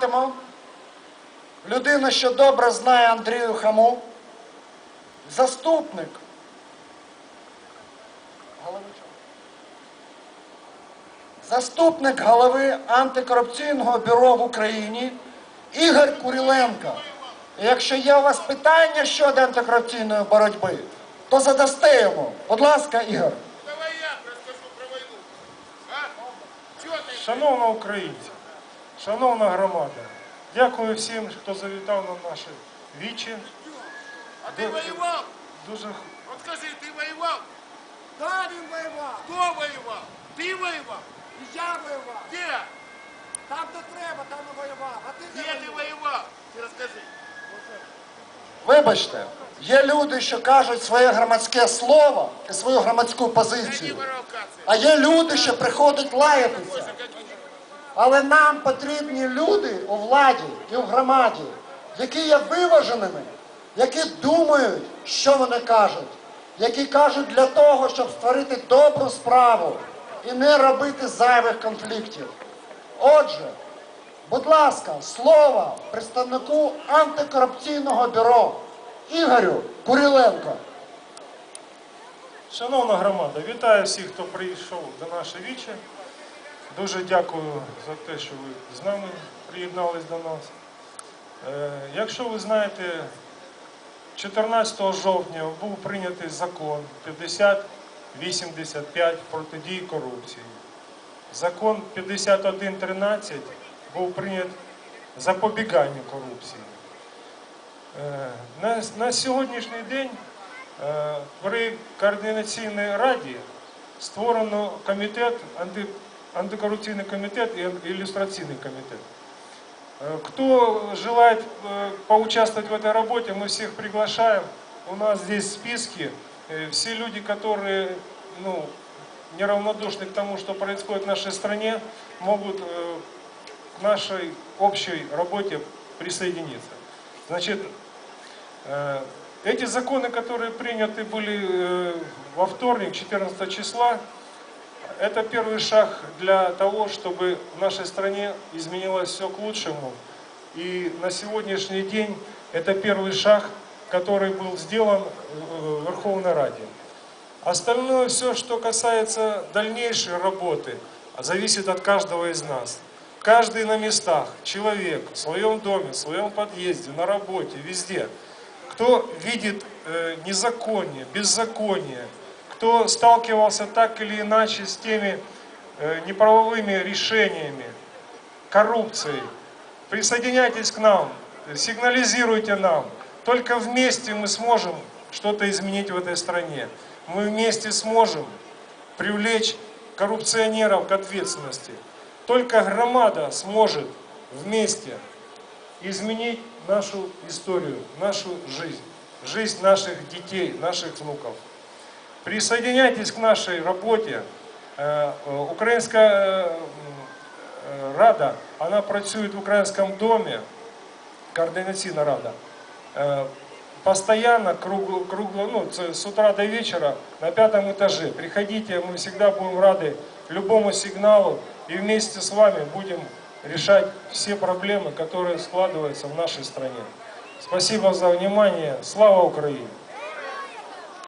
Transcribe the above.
Герасиматимов, людина, що добре знає Андрію Хаму, заступник голови чого? заступник голови антикорупційного бюро в Україні Ігор Куриленко. І якщо є у вас питання щодо антикорупційної боротьби, то задасте йому. Будь ласка, Ігор. Давай я расскажу про ты? Шановна українці, шановна громада, дякую всім, хто завітав на наше вічі. А ты воевал? Дуже Вот скажи, ты воевал? Да, він воював. Кто воевал? Ты воевал? І я воював. Где? Там, де треба, там і воював. А ти де Где ты воевал? Ты расскажи. Вибачте, є люди, що кажуть своє громадське слово і свою громадську Иди позицію. воровкаться. А є люди, що приходять лаятися. Але нам потрібні люди у владі і в громаді, які є виваженими, які думають, що вони кажуть, які кажуть для того, щоб створити добру справу і не робити зайвих конфліктів. Отже, будь ласка, слово представнику антикорупційного бюро Ігорю Куриленко. Шановна громада, вітаю всіх, хто прийшов до нашої вічі. Дуже дякую за те, що ви з нами приєднались до нас. Е, Якщо ви знаєте, 14 жовтня був прийнятий закон 5085 протидії корупції. Закон 5113 був прийнят запобіганню корупції. Е, На, сьогоднішній день е, при координаційній раді створено комітет, анти, антикорупційний комітет і ілюстраційний комітет. Э, Кто желает э, поучаствовать в этой работе, мы всех приглашаем. У нас здесь списки. Э, Все люди, которые ну, неравнодушны к тому, что происходит в нашей стране, могут э, к нашей общей работе присоединиться. Значит, э, эти законы, которые приняты были э, во вторник, 14 числа, это первый шаг для того, чтобы в нашей стране изменилось все к лучшему. И на сегодняшний день это первый шаг, который был сделан в Верховной Раде. Остальное все, что касается дальнейшей работы, зависит от каждого из нас. Каждый на местах, человек, в своем доме, в своем подъезде, на работе, везде. Кто видит э, незаконие, беззаконие, кто сталкивался так или иначе с теми э, неправовыми решениями, коррупцией, присоединяйтесь к нам, сигнализируйте нам. Только вместе мы сможем что-то изменить в этой стране. Мы вместе сможем привлечь коррупционеров к ответственности. Только громада сможет вместе изменить нашу историю, нашу жизнь, жизнь наших детей, наших внуков. Присоединяйтесь к нашей работе. Е, е, Українська е, м, е, рада, вона працює в Українському домі, координаційна рада. Е, Постоянно, кругло, кругло, ну, це с утра до вечера на пятом этаже. Приходите, мы всегда будем рады любому сигналу и вместе с вами будем решать все проблемы, которые складываются в нашей стране. Спасибо за внимание. Слава Украине!